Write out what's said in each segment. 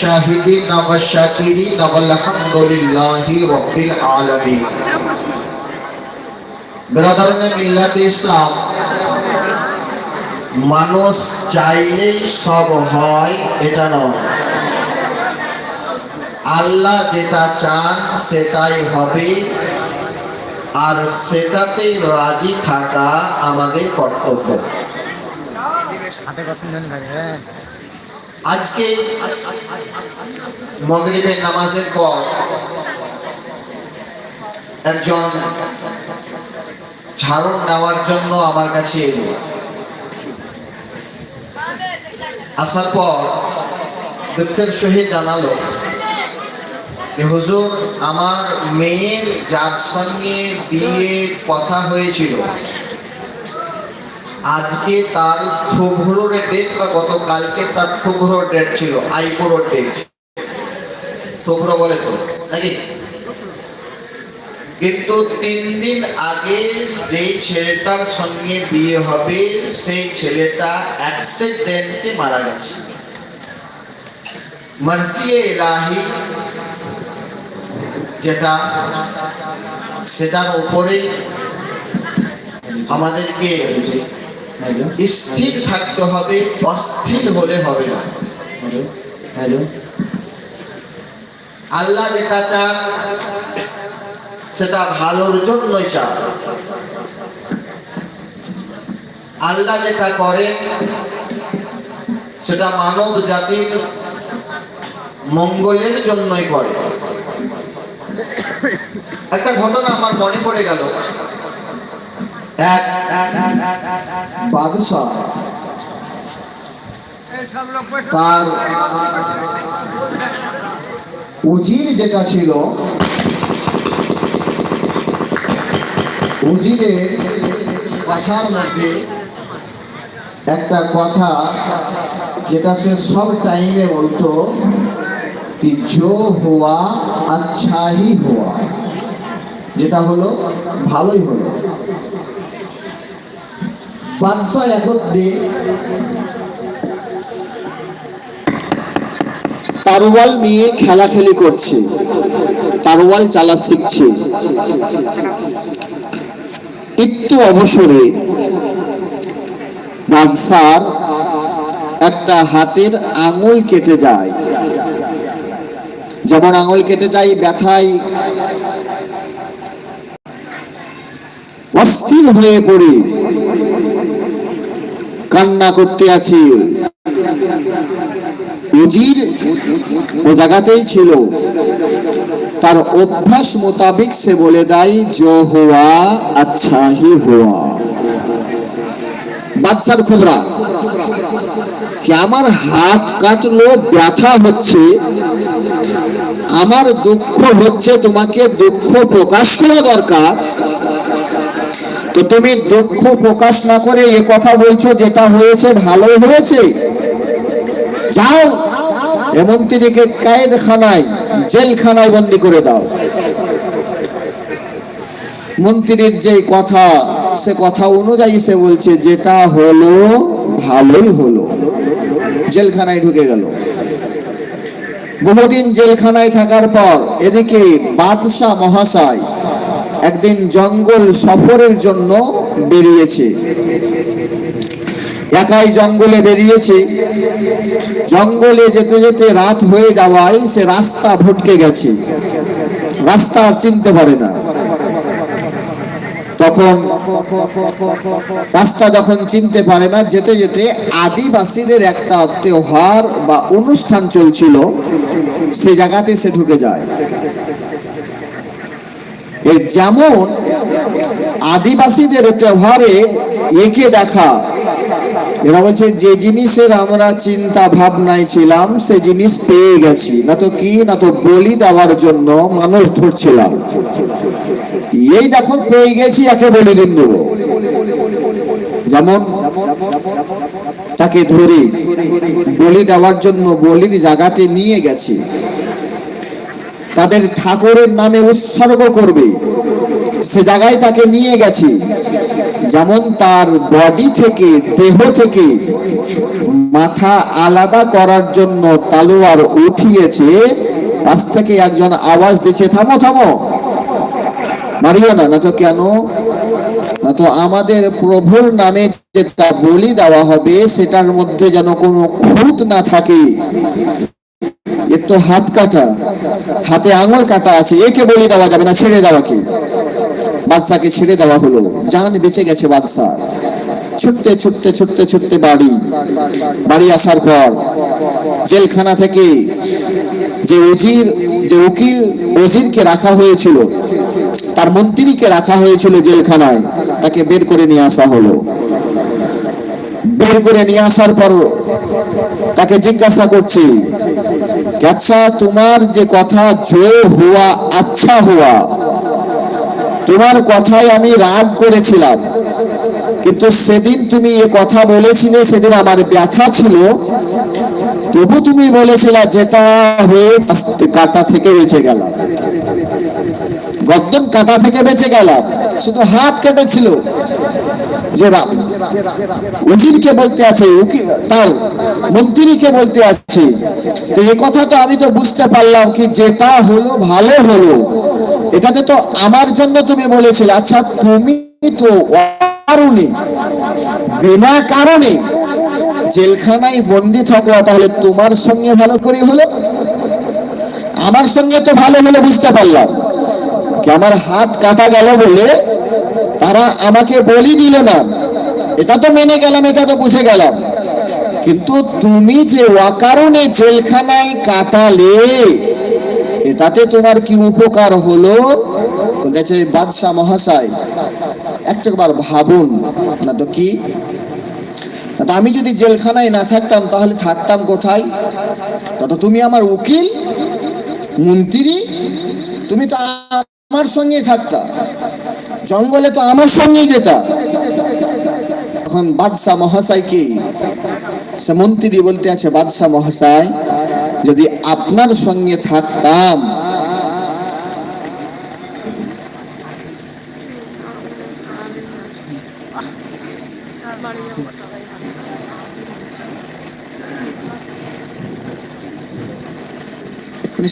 والشاهدين والشاكرين والحمد لله رب العالمين ব্রাদারনে মিল্লাত ইসলাম মানুষ চাইলেই সব হয় এটা নয় আল্লাহ যেটা চান সেটাই হবে আর সেটাতে রাজি থাকা আমাদের কর্তব্য হাতে কথা জানি থাকে আজকে মগরিবের নামাজের পর একজন ঝাড়ন নেওয়ার জন্য আমার কাছে এলো। আসার পর দুঃখের সহিত জানালো হুজুর, আমার মেয়ের যার সঙ্গে বিয়ে কথা হয়েছিল আজকে তার থুবড়োর ডেট বা গতকালকে তার থুবড়োর ডেট ছিল আইপুরোর ডেট থুবড়ো বলে তো, নাকি? কিন্তু তিন দিন আগে যেই ছেলেটার সঙ্গে বিয়ে হবে, সেই ছেলেটা অ্যাক্সিডেন্টে মারা গেছে। মার্সিয়ে ইলাহি যেটা সেটার উপরে আমাদেরকে স্থির থাকতে হবে অস্থির হলে হবে না। আল্লাহ যেটা চান সেটা ভালোর জন্যই চান। আল্লাহ যেটা করেন সেটা মানব জাতির মঙ্গলের জন্যই করে। একটা ঘটনা আমার মনে পড়ে গেল। এক বাদশাহ। তার উজির যেটা ছিল উজিরের কথার মধ্যে একটা কথা যেটা সে সব টাইমে বলতো কি, জো হুয়া আচ্ছা হি হুয়া। যেটা হলো, ভালোই হলো। বাদশাহ একত্রে তারওয়াল নিয়ে খেলাখেলি করছে। তারওয়াল চালা শিখছে। একটু অবসরে বাদশার একটা হাতের আঙুল কেটে যায়। যেমন আঙুল কেটে যায় ব্যথায় অস্থির হয়ে পড়ে। কান্না করতে আছে। উজির ও জায়গাতেই ছিল। তার অভ্যাস মোতাবেক সে বলে দেয়, জো হুয়া আচ্ছা হি হুয়া। বাদশার খুব রাগ কি আমার হাত কাটলো, ব্যথা হচ্ছে? আমার দুঃখ হচ্ছে, তোমাকে দুঃখ প্রকাশ করা দরকার। তো তুমি দুঃখ প্রকাশ না করে এ কথা বলছো যেটা হয়েছে ভালো হয়েছে। যাও এ মন্ত্রীকে কায়েদখানায়, জেলখানায় বন্দি করে দাও। মন্ত্রীর যে কথা, সে কথা অনুযায়ী সে বলছে, যেটা হলো, ভালোই হলো। জেলখানায় ঢুকে গেল। বহুদিন জেলখানায় থাকার পর এদিকে বাদশাহ মহাশয় একদিন জঙ্গল সফরের জন্য বেরিয়েছে। একাই জঙ্গলে বেরিয়েছে। জঙ্গলে যেতে যেতে রাত হয়ে যাওয়ায় সে রাস্তা ভটকে গেছে। রাস্তা আর চিনতে পারে না। তখন রাস্তা যখন চিনতে পারে না, যেতে যেতে আদিবাসীদের একটা তেওহার বা অনুষ্ঠান চলছিল। সে জায়গাতে সে ঢুকে যায়। যেমন আদিবাসীদের তেওহারে একে দেখা। এরা বলছে, যে জিনিসের আমরা চিন্তা ভাবনায় ছিলাম, সে জিনিস পেয়ে গেছি। না তো কি, না তো বলি দেওয়ার জন্য মানুষ ধরছিলাম। এই দেখো, পেয়ে গেছি একে বলি দিন দেবো। যেমন তাকে ধরে বলি দেওয়ার জন্য বলির জায়গাতে নিয়ে গেছে। তাদের ঠাকুরের নামে উৎসর্গ করবে। সে জায়গায় তাকে নিয়ে গেছে। যেমন তার বডি থেকে, দেহ থেকে মাথা আলাদা করার জন্য তালোয়ার উঠিয়েছে, পাশ থেকে একজন আওয়াজ দিচ্ছে, থামো থামো। মারিও না না তো কেন? না তো আমাদের প্রভুর নামে যেটা বলি দেওয়া হবে, সেটার মধ্যে যেন কোনো খুঁত না থাকে। এর তো হাত কাটা। হাতে আঙুল কাটা আছে, একে বলি দেওয়া যাবে না, ছেড়ে দেওয়া কি? বাদশাকে ছেড়ে দেওয়া হলো। জান বেঁচে গেছে বাদশা। ছুটতে ছুটতে ছুটতে ছুটতে বাড়ি। বাড়ি আসার পর জেলখানা থেকে যে উজির যে উকিল ওজিরকে রাখা হয়েছিল, তার মন্ত্রীকে রাখা হয়েছিল জেলখানায়, তাকে বের করে নিয়ে আসা হলো। বের করে নিয়ে আসার পর তাকে জিজ্ঞাসা করছি আচ্ছা তোমার যে কথা জো হুয়া আচ্ছা হুয়া তোমার কথায় আমি রাগ করেছিলাম। কিন্তু সেদিন তুমি এ কথা বলেছিলে, সেদিন আমার ব্যথা ছিল। তবু তুমি বলেছিলে, যেটা হয়ে কাটা থেকে বেঁচে গেলাম। গদ্দন কাটা থেকে বেঁচে গেলাম। শুধু হাত কেটেছিল। যে উজিরকে বলতে আছে তার মন্ত্রীকে বলতে আছে। তো এই কথাটা আমি তো বুঝতে পারলাম কি যেটা হলো, ভালো হলো। এটাতে তো আমার জন্য তুমি বলেছিলে আচ্ছা তুমি তো কারণে বিনা কারণে জেলখানায় বন্দি থাকল তাহলে তোমার সঙ্গে ভালো করে হলো? আমার সঙ্গে তো ভালো হলো বুঝতে পারলাম। আমার হাত কাটা গেল বলে তারা আমাকে বলি দিল না? এটা তো মেনে গেলাম, এটা তো বুঝে গেলাম। কিন্তু তুমি যে অকারণে জেলখানায় কাটালে, এটাতে তোমার কি উপকার হলো? বলতেছে, বাদশাহ মহাশয় একটাবার ভাবুন। না তো কি? আমি যদি জেলখানায় না থাকতাম, তাহলে থাকতাম কোথায়? তা তুমি আমার উকিল, মন্ত্রী, তুমি তো আমার সঙ্গে থাকতা। জঙ্গলে তো আমার সঙ্গেই যেটা তখন বাদশাহ মহাশয় কি? সে মন্ত্রী বলতে আছে, বাদশাহ মহাশয়, যদি আপনার সঙ্গে থাকতাম।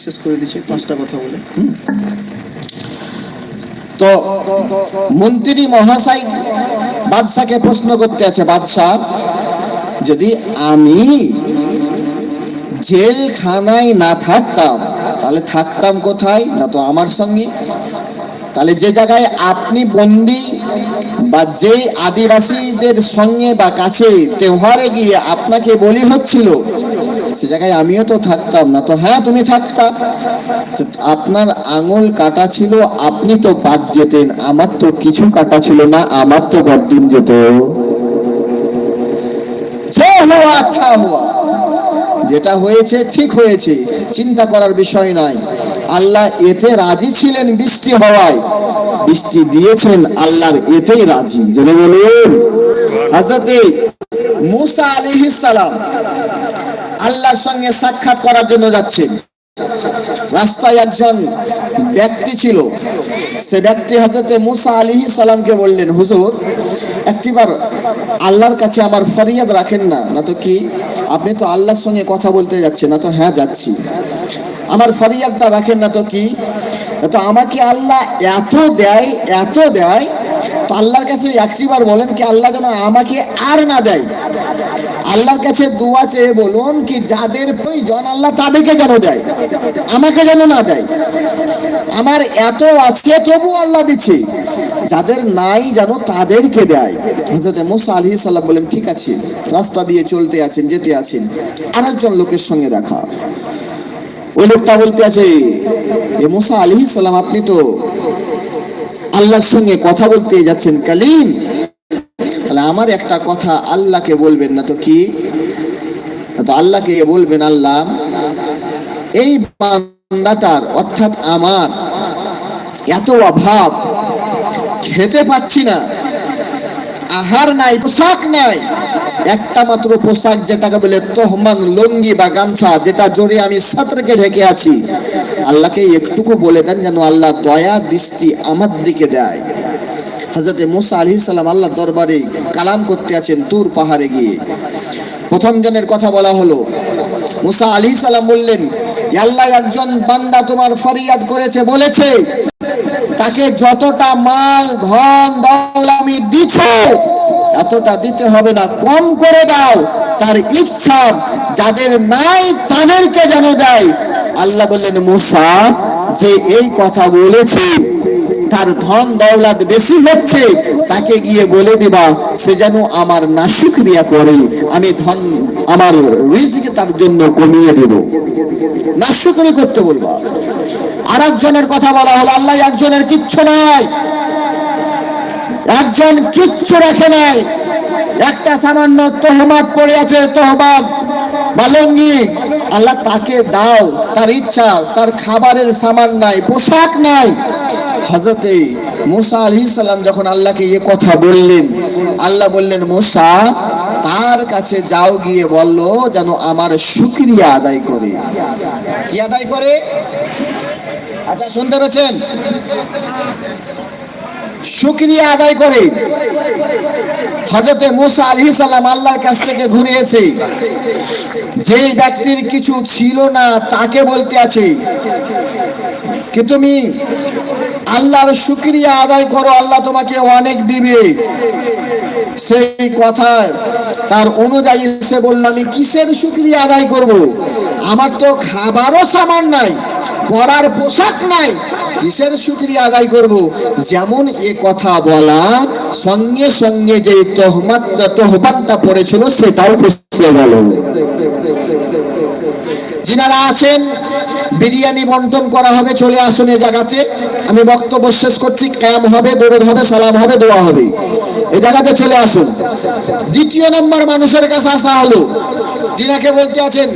শেষ করে দিচ্ছি, পাঁচটা কথা বলে। তো মন্ত্রী মহাশয় বাদশাকে প্রশ্ন করতে আছে বাদশাহ যদি আমি জেলখানায় না থাকতাম, তাহলে থাকতাম কোথায়? না তো আমার সঙ্গে। তাহলে যে জায়গায় আপনি বন্দি বা যে আদিবাসীদের সঙ্গে বা কাছে, তেহারে গিয়ে আপনাকে বলি হচ্ছিল সে জায়গায় আমিও তো থাকতাম না। তো হ্যাঁ তুমি থাকতা। আপনার আঙুল কাটা ছিল, আপনি তো বাদ যেতেন। আমার তো কিছু কাটা ছিল না, আমার তো গদ্দিন যেত। আচ্ছা যেটা হয়েছে, ঠিক হয়েছে। চিন্তা করার বিষয় নয় আল্লাহ এতে রাজি ছিলেন বৃষ্টি হওয়ায়। বৃষ্টি দিয়েছেন আল্লাহর এতেই রাজি। জেনে বলুন। হাজরতে মুসা আলাইহিস সালাম আল্লাহর সঙ্গে সাক্ষাৎ করার জন্য যাচ্ছেন। রাস্তায় একজন ব্যক্তি ছিল। সে ব্যক্তি হজরতে মুসা আলিহি সালামকে বললেন, হুজুর, একটিবার আল্লাহর কাছে আমার ফরিয়াদ রাখেন না। না তো কি? আপনি তো আল্লাহর সঙ্গে কথা বলতে যাচ্ছেন, না তো হ্যাঁ যাচ্ছি। আমার ফরিয়াদটা রাখেন না তো কি? তো আমাকে আল্লাহ এত দেয় এত দেয়, তো আল্লাহর কাছে একটিবার বলেন কি, আল্লাহ যেন আমাকে আর না দেয়। আল্লাহর কাছে দোয়া চেয়ে বলুন কি, যাদের প্রয়োজন আল্লাহ তাদেরকে যেন দেয়, আমাকে যেন না দেয়। আমার এত আছে তবু আল্লাহ দিচ্ছে। যাদের নাই যেন তাদেরকে দেয়। হযরত মুসা আলাইহিস সালাম বলেন, ঠিক আছে, রাস্তা দিয়ে চলতে আছেন, যেতে আছেন। আরেকজন লোকের সঙ্গে দেখা। ওই লোকটা বলতে আছে, এ মুসা আলাইহিস সালাম, আপনি তো আল্লাহর সঙ্গে কথা বলতে যাচ্ছেন কালিম। তাহলে আমার একটা কথা আল্লাহকে বলবেন না তো কি? তো আল্লাহকে বলবেন আল্লাহ, এই বান্দাটার অর্থাৎ আমার এত অভাব, খেতে পাচ্ছি না, আহার নাই, পোশাক নাই একটা মাত্র পোশাক যেটাকে বলে তোহমান লুঙ্গি বা গামছা, যেটা জোরে আমি সাঁতরেকে ঢেকে আছি। আল্লাহকে একটুকু বলে দেন যেন আল্লাহ দয়া, দৃষ্টি আমার দিকে দেয়। হজরতে মোসা আলি সাল্লাম আল্লাহ দরবারে কালাম করতে আছেন তুর পাহাড়ে গিয়ে। প্রথম জনের কথা বলা হলো, মুসা আলী সাল্লাম বললেন, আল্লাহ একজন বান্দা তোমার ফরিয়াদ করেছে, বলেছে। তাকে যতটা মাল, ধন দৌলা আমি দিচ্ছ এতটা দিতে হবে না। কম করে দাও, তার ইচ্ছা যাদের নাই তাদেরকে যেন দেয়। আল্লাহ বললেন, মুসা, যে এই কথা বলেছে তার ধন দৌলাত বেশি হচ্ছে, তাকে গিয়ে বলে দিবা, সে যেন আমার নাশুক্রিয়া করে, আমি ধন, আমার রিজিক তার জন্য কমিয়ে দেব। নাশুকরি করতে বলবা। আর একজনের কথা বলা হলো, আল্লাহ একজনের কিচ্ছু নাই। একজন কিচ্ছু রাখে নাই। একটা সামান্য তহমাত পড়ে আছে, তহমাত বা লঙ্গি। আল্লাহ তাকে দাও, তার ইচ্ছা, তার খাবারের সামান নাই, পোশাক নাই। হজরতে মুসা আলী সাল্লাম যখন আল্লাহকে এ কথা বললেন, আল্লাহ বললেন, মুসা, তার কাছে যাও গিয়ে বলল যেন আমার শুক্রিয়া আদায় করে। কি আদায় করে? আচ্ছা শুনতে পেয়েছেন? শুক্রিয়া আদায় করে। হজরতে মুসা আলী সাল্লাম আল্লাহর কাছ থেকে ঘুরে এসে যে ব্যক্তির কিছু ছিল না, তাকে বলতে আছে, কি তুমি আল্লাহর শুক্রিয়া আদায় করো, আল্লাহ তোমাকে অনেক দিবে। সেই কথা তার অনুযায়ী সে বলল, আমি কিসের শুক্রিয়া আদায় করব? আমার তো খাবারও সামান নাই পরার পোশাক নাই, কিসের শুক্রিয়া আদায় করব? যেমন এ কথা বলা, সঙ্গে সঙ্গে যে তহমাত তহবাতটা পড়েছিল, সেটাও খুশি গেল। যিনারা আছেন, বিরিয়ানি বন্টন করা হবে, চলে আসুন এ জায়গাতে। আমি বক্তব্য শেষ করছি, ক্যাম হবে দৌড় হবে, সালাম হবে, দোয়া হবে। এ জায়গাতে চলে আসুন। দ্বিতীয় নম্বর মানুষের কাছে আসা হলো। যিনাকে বলতে আছেন,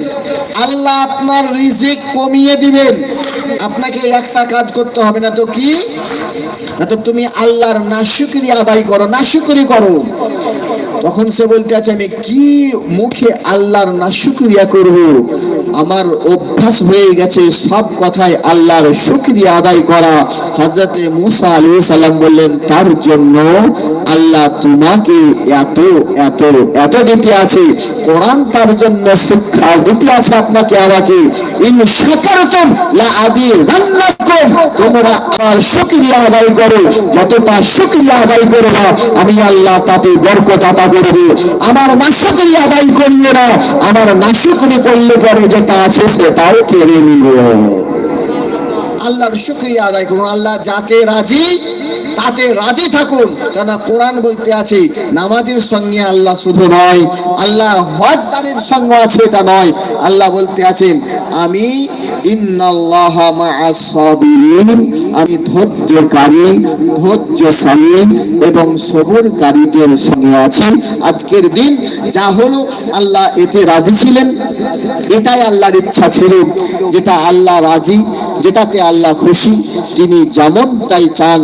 আল্লাহ আপনার রিজিক কমিয়ে দিবেন। আপনাকে একটা কাজ করতে হবে, না তো কি? না তো তুমি আল্লাহর নাশুকরি আদায় করো নাশুকরি করো। তখন সে বলতে আছে, আমি কি মুখে আল্লাহর নাশুক্রিয়া করব? আমার অভ্যাস হয়ে গেছে সব কথায় আল্লাহর শুক্রিয়া আদায় করা। হজরতে মুসা আলী সাল্লাম বললেন, তার জন্য আল্লাহ তোমাকে এত এত এত দিতে আছে। কোরআন তার জন্য শিক্ষা দিতে আছে আপনাকে আমাকে ইন শাকারতুম লা আদি রান্নাকুম তোমরা আমার শুকরিয়া আদায় করো। যতটা শুকরিয়া আদায় করো না আমি আল্লাহ তাতে বরকত আতা করবে। আমার নাশকরি আদায় করলে না, আমার নাশকরি করলে পরে যেটা আছে সেটাও কেড়ে নিব। আল্লাহর শুক্রিয়া আদায় করুন। আল্লাহ যাতে রাজি তাতে রাজি থাকুন। কেন কোরআন বলতে আছে, নামাজের সঙ্গে আল্লাহ শুধু নয়, আল্লাহ হজদারের সঙ্গে আছে, এটা নয়। আল্লাহ বলতে আছেন আমি ইন্নাল্লাহ আমি ধৈর্যকারী, ধৈর্যশালী এবং সবরকারীদের সঙ্গে আছি। আজকের দিন যা হলো, আল্লাহ এতে রাজি ছিলেন। এটাই আল্লাহর ইচ্ছা ছিল, যেটা আল্লাহ রাজি, যেটাতে আল্লাহ খুশি। তিনি যেমনটাই চান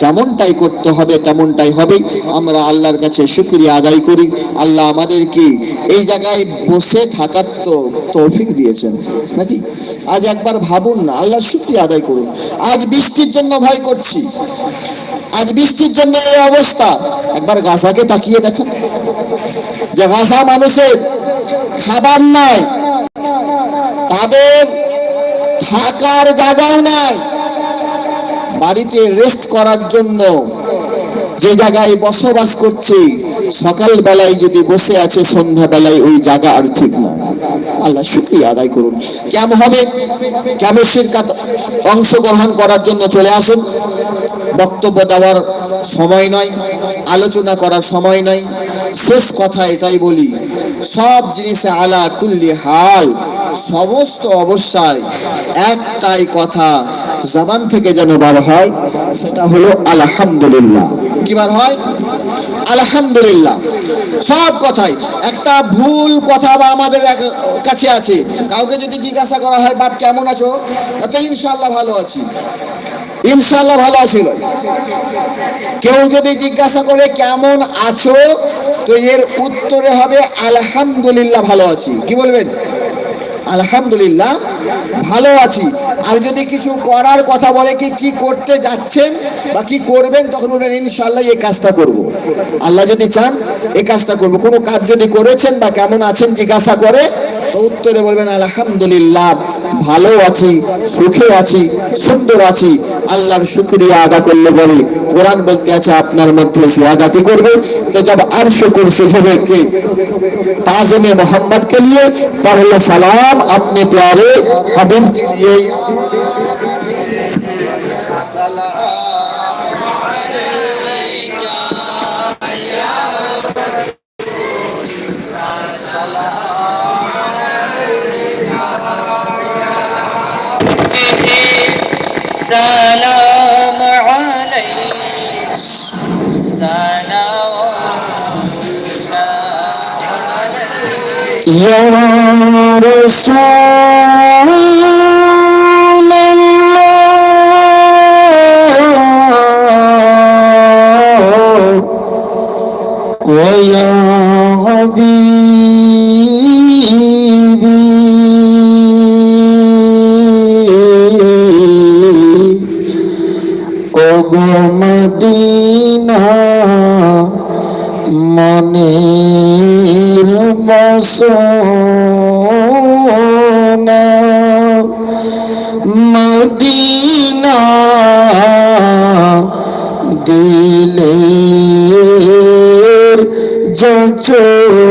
তেমনটাই করতে হবে, তেমনটাই হবে। আমরা আল্লাহর কাছে শুক্রিয়া আদায় করি। আল্লাহ আমাদেরকে এই জায়গায় বসে থাকার তো তৌফিক দিয়েছেন। নাকি? আজ একবার ভাবুন না আল্লাহর শুক্রিয়া আদায় করুন। আজ বৃষ্টির জন্য ভয় করছি। আজ বৃষ্টির জন্য এই অবস্থা। একবার গাছাকে তাকিয়ে দেখেন। যে গাছা মানুষের খাবার নাই, তাদের থাকার জায়গাও নাই। বাড়িতে রেস্ট করার জন্য যে জায়গায় বসবাস করছে সকাল বেলায় যদি বসে আছে সন্ধ্যা বেলায় ওই জায়গা আর ঠিক না। আল্লাহ শুক্রিয়া আদায় করুন। কেমন হবে? কেমন শিরকাত অংশগ্রহণ করার জন্য চলে আসুন। বক্তব্য দেওয়ার সময় নয়, আলোচনা করার সময় নয়। শেষ কথা এটাই বলি, সব জিনিসে আলা কুল্লি হাল, সমস্ত অবস্থায় একটাই কথা জবান থেকে যেন বার হয়, সেটা হলো আলহামদুলিল্লাহ। কি বার হয়? আলহামদুলিল্লাহ। সব কথাই। একটা ভুল কথা বা আমাদের কাছে আছে। কাউকে যদি জিজ্ঞাসা করা হয়, বাপ, কেমন আছো? তাতে ইনশাল্লাহ ভালো আছি। ইনশাল্লাহ ভালো আছি বলে। কেউ যদি জিজ্ঞাসা করে, কেমন আছো? তো এর উত্তরে হবে, আলহামদুলিল্লাহ ভালো আছি। কি বলবেন? আলহামদুলিল্লাহ, ভালো আছি। আর যদি কিছু করার কথা বলে কি কি করতে যাচ্ছেন বা কি করবেন, তখন বলবেন ইনশাল্লাহ এই কাজটা করব। আল্লাহ যদি চান, এই কাজটা করব। কোনো কাজ যদি করেছেন বা কেমন আছেন, জিজ্ঞাসা করে, তো উত্তরে বলবেন, আলহামদুলিল্লাহ, ভালো আছি, সুখে আছি, সুন্দর আছি। আল্লাহর শুক্রিয়া আদা করলে বলে কোরআন বলতে আছে, আপনার মধ্যে জিয়াদাতি করবে, তো যাব আর শুকুর সুযোগে কে? তাজমে মোহাম্মদকে নিয়ে পারল সালাম अपने प्यारे हबीब के लिए You're the story. যচনা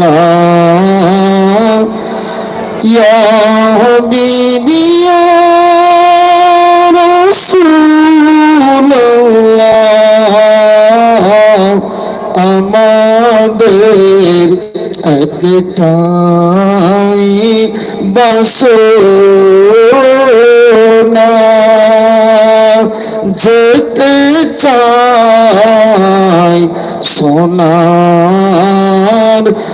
আল্লাহ ইয়া হাবিবি ইয়া রাসূলুল্লাহ আমাদের একটাই বাসনা যেতে চাই সোনার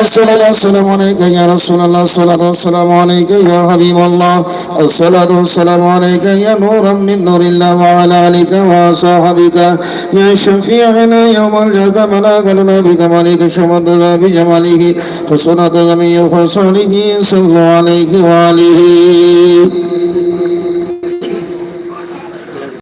الصلاة والسلام عليك يا رسول الله الصلاة والسلام عليك يا حبيب الله الصلاة والسلام عليك يا نورا من نور الله وعلى آلك وصحبك يا شفيعنا يوم الجزاء ملاك بك مالك شمد بجماله فصلاة جميع فصاله صلى الله عليه وآله